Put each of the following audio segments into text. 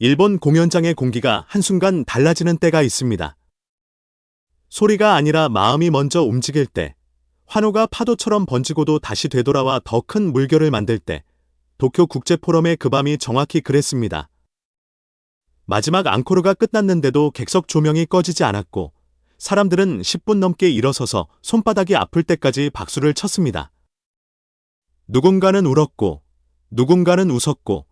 일본 공연장의 공기가 한순간 달라지는 때가 있습니다. 소리가 아니라 마음이 먼저 움직일 때, 환호가 파도처럼 번지고도 다시 되돌아와 더 큰 물결을 만들 때, 도쿄 국제 포럼의 그 밤이 정확히 그랬습니다. 마지막 앙코르가 끝났는데도 객석 조명이 꺼지지 않았고, 사람들은 10분 넘게 일어서서 손바닥이 아플 때까지 박수를 쳤습니다. 누군가는 울었고, 누군가는 웃었고,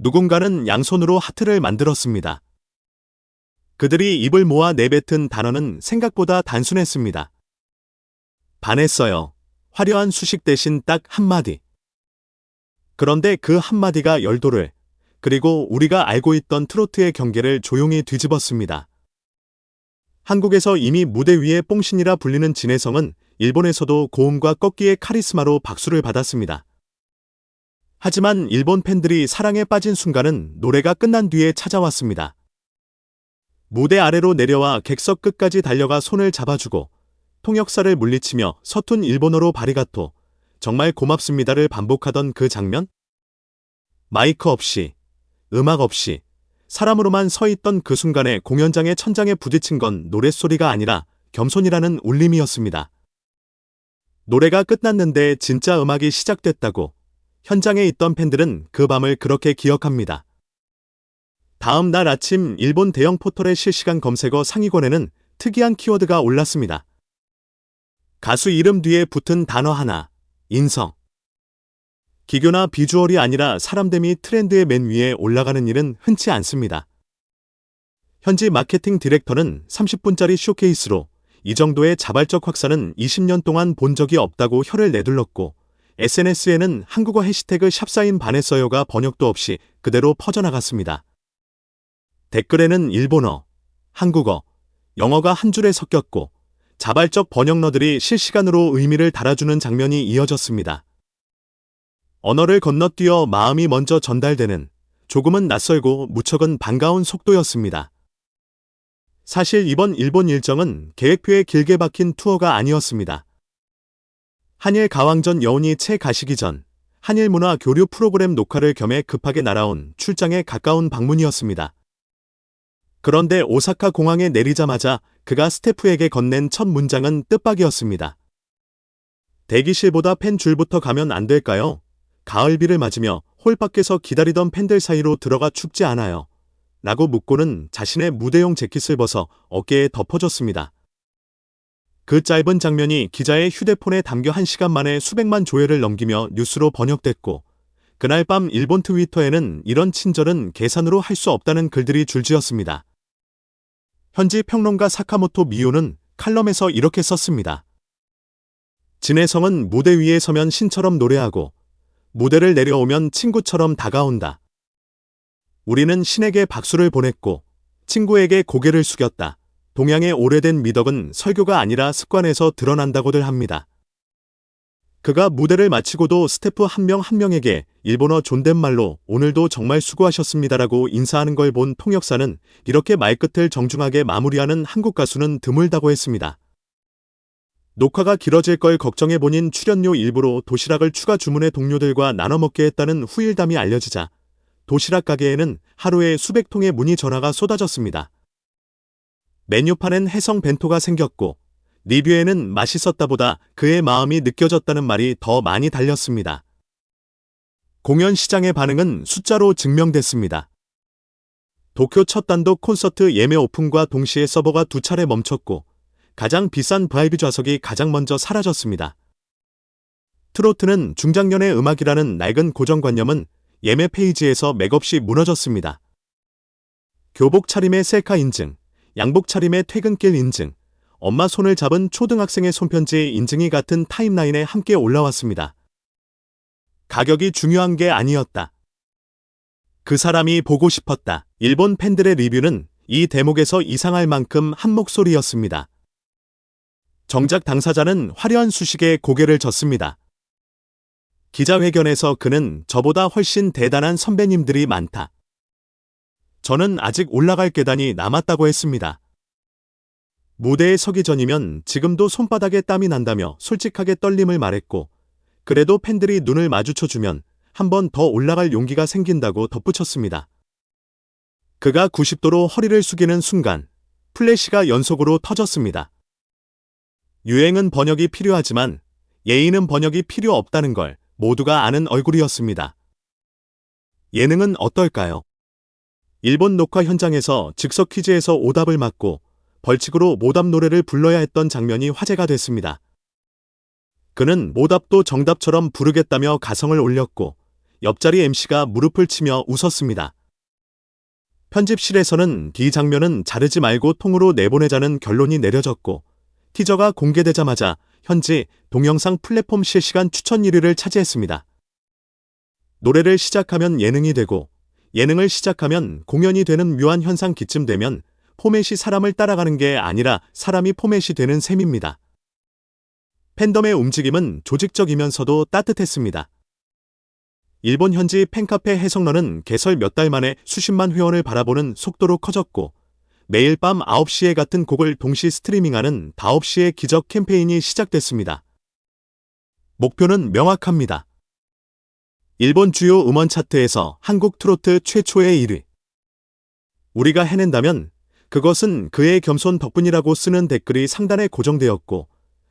누군가는 양손으로 하트를 만들었습니다. 그들이 입을 모아 내뱉은 단어는 생각보다 단순했습니다. 반했어요. 화려한 수식 대신 딱 한마디. 그런데 그 한마디가 열도를, 그리고 우리가 알고 있던 트로트의 경계를 조용히 뒤집었습니다. 한국에서 이미 무대 위의 뽕신이라 불리는 진혜성은 일본에서도 고음과 꺾기의 카리스마로 박수를 받았습니다. 하지만 일본 팬들이 사랑에 빠진 순간은 노래가 끝난 뒤에 찾아왔습니다. 무대 아래로 내려와 객석 끝까지 달려가 손을 잡아주고 통역사를 물리치며 서툰 일본어로 바리가토, 정말 고맙습니다를 반복하던 그 장면? 마이크 없이, 음악 없이, 사람으로만 서 있던 그 순간에 공연장의 천장에 부딪힌 건 노랫소리가 아니라 겸손이라는 울림이었습니다. 노래가 끝났는데 진짜 음악이 시작됐다고 현장에 있던 팬들은 그 밤을 그렇게 기억합니다. 다음 날 아침 일본 대형 포털의 실시간 검색어 상위권에는 특이한 키워드가 올랐습니다. 가수 이름 뒤에 붙은 단어 하나, 인성. 기교나 비주얼이 아니라 사람됨이 트렌드의 맨 위에 올라가는 일은 흔치 않습니다. 현지 마케팅 디렉터는 30분짜리 쇼케이스로 이 정도의 자발적 확산은 20년 동안 본 적이 없다고 혀를 내둘렀고 SNS에는 한국어 해시태그 샵사인 반했어요가 번역도 없이 그대로 퍼져나갔습니다. 댓글에는 일본어, 한국어, 영어가 한 줄에 섞였고 자발적 번역러들이 실시간으로 의미를 달아주는 장면이 이어졌습니다. 언어를 건너뛰어 마음이 먼저 전달되는 조금은 낯설고 무척은 반가운 속도였습니다. 사실 이번 일본 일정은 계획표에 길게 박힌 투어가 아니었습니다. 한일 가왕전 여운이 채 가시기 전 한일 문화 교류 프로그램 녹화를 겸해 급하게 날아온 출장에 가까운 방문이었습니다. 그런데 오사카 공항에 내리자마자 그가 스태프에게 건넨 첫 문장은 뜻밖이었습니다. 대기실보다 팬 줄부터 가면 안 될까요? 가을비를 맞으며 홀 밖에서 기다리던 팬들 사이로 들어가 춥지 않아요. 라고 묻고는 자신의 무대용 재킷을 벗어 어깨에 덮어줬습니다. 그 짧은 장면이 기자의 휴대폰에 담겨 한 시간 만에 수백만 조회를 넘기며 뉴스로 번역됐고, 그날 밤 일본 트위터에는 이런 친절은 계산으로 할 수 없다는 글들이 줄지었습니다. 현지 평론가 사카모토 미요는 칼럼에서 이렇게 썼습니다. 진혜성은 무대 위에 서면 신처럼 노래하고, 무대를 내려오면 친구처럼 다가온다. 우리는 신에게 박수를 보냈고, 친구에게 고개를 숙였다. 동양의 오래된 미덕은 설교가 아니라 습관에서 드러난다고들 합니다. 그가 무대를 마치고도 스태프 한명한 명에게 일본어 존댓말로 오늘도 정말 수고하셨습니다라고 인사하는 걸 본 통역사는 이렇게 말끝을 정중하게 마무리하는 한국 가수는 드물다고 했습니다. 녹화가 길어질 걸 걱정해 본인 출연료 일부로 도시락을 추가 주문해 동료들과 나눠 먹게 했다는 후일담이 알려지자 도시락 가게에는 하루에 수백 통의 문의 전화가 쏟아졌습니다. 메뉴판엔 해성 벤토가 생겼고 리뷰에는 맛있었다보다 그의 마음이 느껴졌다는 말이 더 많이 달렸습니다. 공연 시장의 반응은 숫자로 증명됐습니다. 도쿄 첫 단독 콘서트 예매 오픈과 동시에 서버가 두 차례 멈췄고 가장 비싼 VIP 좌석이 가장 먼저 사라졌습니다. 트로트는 중장년의 음악이라는 낡은 고정관념은 예매 페이지에서 맥없이 무너졌습니다. 교복 차림의 셀카 인증, 양복 차림의 퇴근길 인증, 엄마 손을 잡은 초등학생의 손편지 인증이 같은 타임라인에 함께 올라왔습니다. 가격이 중요한 게 아니었다. 그 사람이 보고 싶었다. 일본 팬들의 리뷰는 이 대목에서 이상할 만큼 한 목소리였습니다. 정작 당사자는 화려한 수식에 고개를 젓습니다. 기자회견에서 그는 저보다 훨씬 대단한 선배님들이 많다. 저는 아직 올라갈 계단이 남았다고 했습니다. 무대에 서기 전이면 지금도 손바닥에 땀이 난다며 솔직하게 떨림을 말했고, 그래도 팬들이 눈을 마주쳐주면 한 번 더 올라갈 용기가 생긴다고 덧붙였습니다. 그가 90도로 허리를 숙이는 순간 플래시가 연속으로 터졌습니다. 유행은 번역이 필요하지만 예의는 번역이 필요 없다는 걸 모두가 아는 얼굴이었습니다. 예능은 어떨까요? 일본 녹화 현장에서 즉석 퀴즈에서 오답을 맞고 벌칙으로 모답 노래를 불러야 했던 장면이 화제가 됐습니다. 그는 모답도 정답처럼 부르겠다며 가성을 올렸고 옆자리 MC가 무릎을 치며 웃었습니다. 편집실에서는 이 장면은 자르지 말고 통으로 내보내자는 결론이 내려졌고 티저가 공개되자마자 현지 동영상 플랫폼 실시간 추천 1위를 차지했습니다. 노래를 시작하면 예능이 되고 예능을 시작하면 공연이 되는 묘한 현상 기쯤 되면 포맷이 사람을 따라가는 게 아니라 사람이 포맷이 되는 셈입니다. 팬덤의 움직임은 조직적이면서도 따뜻했습니다. 일본 현지 팬카페 해석러는 개설 몇 달 만에 수십만 회원을 바라보는 속도로 커졌고 매일 밤 9시에 같은 곡을 동시 스트리밍하는 5시의 기적 캠페인이 시작됐습니다. 목표는 명확합니다. 일본 주요 음원 차트에서 한국 트로트 최초의 1위. 우리가 해낸다면 그것은 그의 겸손 덕분이라고 쓰는 댓글이 상단에 고정되었고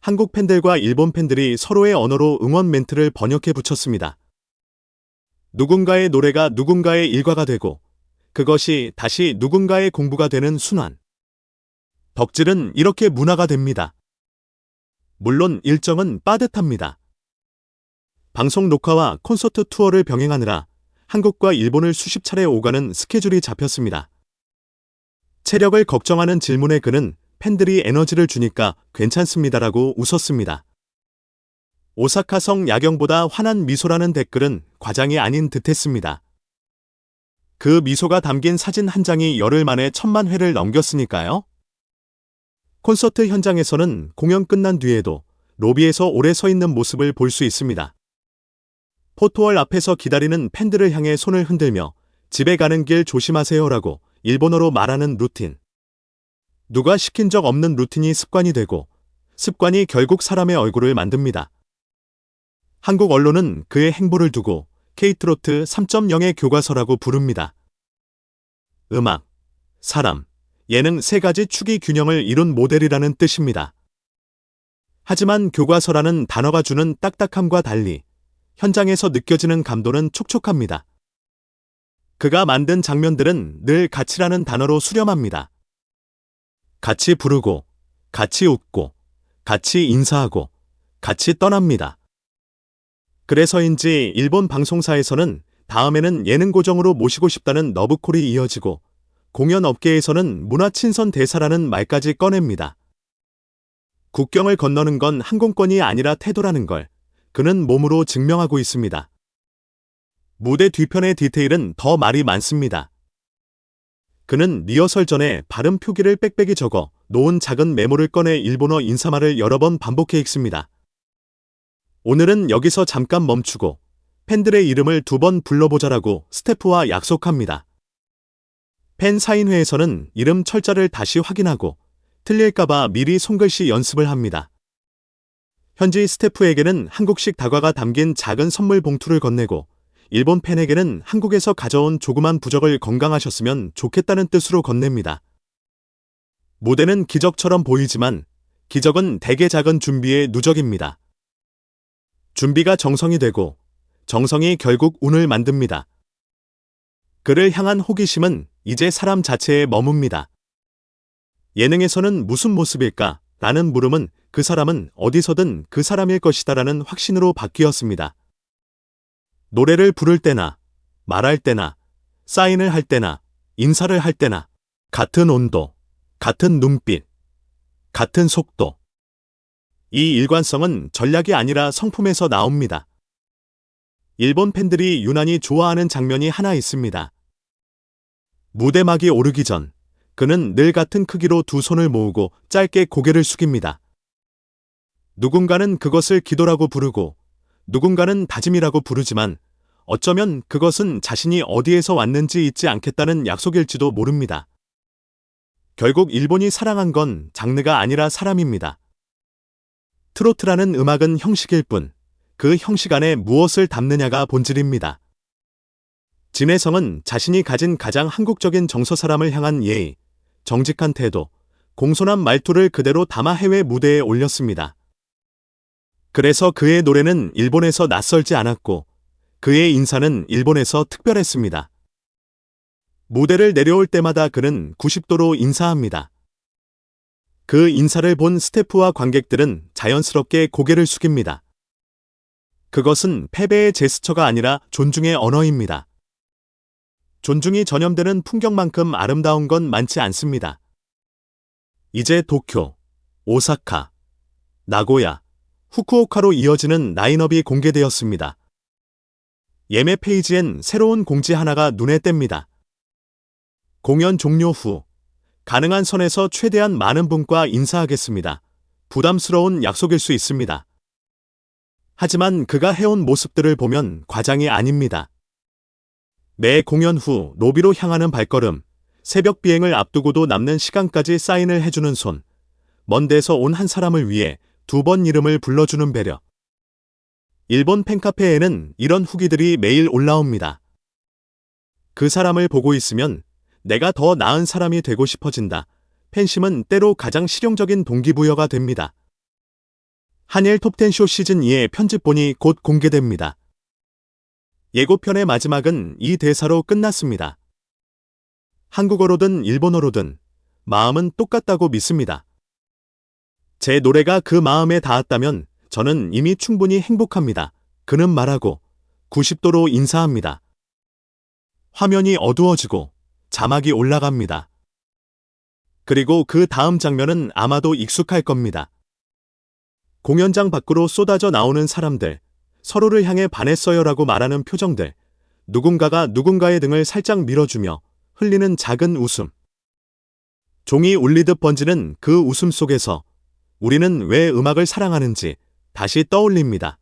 한국 팬들과 일본 팬들이 서로의 언어로 응원 멘트를 번역해 붙였습니다. 누군가의 노래가 누군가의 일과가 되고 그것이 다시 누군가의 공부가 되는 순환. 덕질은 이렇게 문화가 됩니다. 물론 일정은 빠듯합니다. 방송 녹화와 콘서트 투어를 병행하느라 한국과 일본을 수십 차례 오가는 스케줄이 잡혔습니다. 체력을 걱정하는 질문에 그는 팬들이 에너지를 주니까 괜찮습니다라고 웃었습니다. 오사카성 야경보다 환한 미소라는 댓글은 과장이 아닌 듯했습니다. 그 미소가 담긴 사진 한 장이 열흘 만에 천만 회를 넘겼으니까요. 콘서트 현장에서는 공연 끝난 뒤에도 로비에서 오래 서 있는 모습을 볼 수 있습니다. 포토월 앞에서 기다리는 팬들을 향해 손을 흔들며 집에 가는 길 조심하세요라고 일본어로 말하는 루틴. 누가 시킨 적 없는 루틴이 습관이 되고 습관이 결국 사람의 얼굴을 만듭니다. 한국 언론은 그의 행보를 두고 K트로트 3.0의 교과서라고 부릅니다. 음악, 사람, 예능 세 가지 축이 균형을 이룬 모델이라는 뜻입니다. 하지만 교과서라는 단어가 주는 딱딱함과 달리 현장에서 느껴지는 감도는 촉촉합니다. 그가 만든 장면들은 늘 같이라는 단어로 수렴합니다. 같이 부르고, 같이 웃고, 같이 인사하고, 같이 떠납니다. 그래서인지 일본 방송사에서는 다음에는 예능 고정으로 모시고 싶다는 너브콜이 이어지고 공연 업계에서는 문화 친선 대사라는 말까지 꺼냅니다. 국경을 건너는 건 항공권이 아니라 태도라는 걸 그는 몸으로 증명하고 있습니다. 무대 뒤편의 디테일은 더 말이 많습니다. 그는 리허설 전에 발음 표기를 빽빽이 적어 놓은 작은 메모를 꺼내 일본어 인사말을 여러 번 반복해 읽습니다. 오늘은 여기서 잠깐 멈추고 팬들의 이름을 두 번 불러보자라고 스태프와 약속합니다. 팬 사인회에서는 이름 철자를 다시 확인하고 틀릴까봐 미리 손글씨 연습을 합니다. 현지 스태프에게는 한국식 다과가 담긴 작은 선물 봉투를 건네고 일본 팬에게는 한국에서 가져온 조그만 부적을 건강하셨으면 좋겠다는 뜻으로 건넵니다. 무대는 기적처럼 보이지만 기적은 대개 작은 준비의 누적입니다. 준비가 정성이 되고 정성이 결국 운을 만듭니다. 그를 향한 호기심은 이제 사람 자체에 머뭅니다. 예능에서는 무슨 모습일까? 라는 물음은 그 사람은 어디서든 그 사람일 것이다 라는 확신으로 바뀌었습니다. 노래를 부를 때나, 말할 때나, 사인을 할 때나, 인사를 할 때나, 같은 온도, 같은 눈빛, 같은 속도. 이 일관성은 전략이 아니라 성품에서 나옵니다. 일본 팬들이 유난히 좋아하는 장면이 하나 있습니다. 무대막이 오르기 전 그는 늘 같은 크기로 두 손을 모으고 짧게 고개를 숙입니다. 누군가는 그것을 기도라고 부르고 누군가는 다짐이라고 부르지만 어쩌면 그것은 자신이 어디에서 왔는지 잊지 않겠다는 약속일지도 모릅니다. 결국 일본이 사랑한 건 장르가 아니라 사람입니다. 트로트라는 음악은 형식일 뿐, 그 형식 안에 무엇을 담느냐가 본질입니다. 진혜성은 자신이 가진 가장 한국적인 정서 사람을 향한 예의, 정직한 태도, 공손한 말투를 그대로 담아 해외 무대에 올렸습니다. 그래서 그의 노래는 일본에서 낯설지 않았고 그의 인사는 일본에서 특별했습니다. 무대를 내려올 때마다 그는 90도로 인사합니다. 그 인사를 본 스태프와 관객들은 자연스럽게 고개를 숙입니다. 그것은 패배의 제스처가 아니라 존중의 언어입니다. 존중이 전염되는 풍경만큼 아름다운 건 많지 않습니다. 이제 도쿄, 오사카, 나고야, 후쿠오카로 이어지는 라인업이 공개되었습니다. 예매 페이지엔 새로운 공지 하나가 눈에 띕니다. 공연 종료 후 가능한 선에서 최대한 많은 분과 인사하겠습니다. 부담스러운 약속일 수 있습니다. 하지만 그가 해온 모습들을 보면 과장이 아닙니다. 매 공연 후 로비로 향하는 발걸음, 새벽 비행을 앞두고도 남는 시간까지 사인을 해주는 손, 먼 데서 온 한 사람을 위해 두 번 이름을 불러주는 배려. 일본 팬카페에는 이런 후기들이 매일 올라옵니다. 그 사람을 보고 있으면 내가 더 나은 사람이 되고 싶어진다. 팬심은 때로 가장 실용적인 동기부여가 됩니다. 한일 톱10쇼 시즌 2의 편집본이 곧 공개됩니다. 예고편의 마지막은 이 대사로 끝났습니다. 한국어로든 일본어로든 마음은 똑같다고 믿습니다. 제 노래가 그 마음에 닿았다면 저는 이미 충분히 행복합니다. 그는 말하고 90도로 인사합니다. 화면이 어두워지고 자막이 올라갑니다. 그리고 그 다음 장면은 아마도 익숙할 겁니다. 공연장 밖으로 쏟아져 나오는 사람들, 서로를 향해 반했어요라고 말하는 표정들, 누군가가 누군가의 등을 살짝 밀어주며 흘리는 작은 웃음. 종이 울리듯 번지는 그 웃음 속에서 우리는 왜 음악을 사랑하는지 다시 떠올립니다.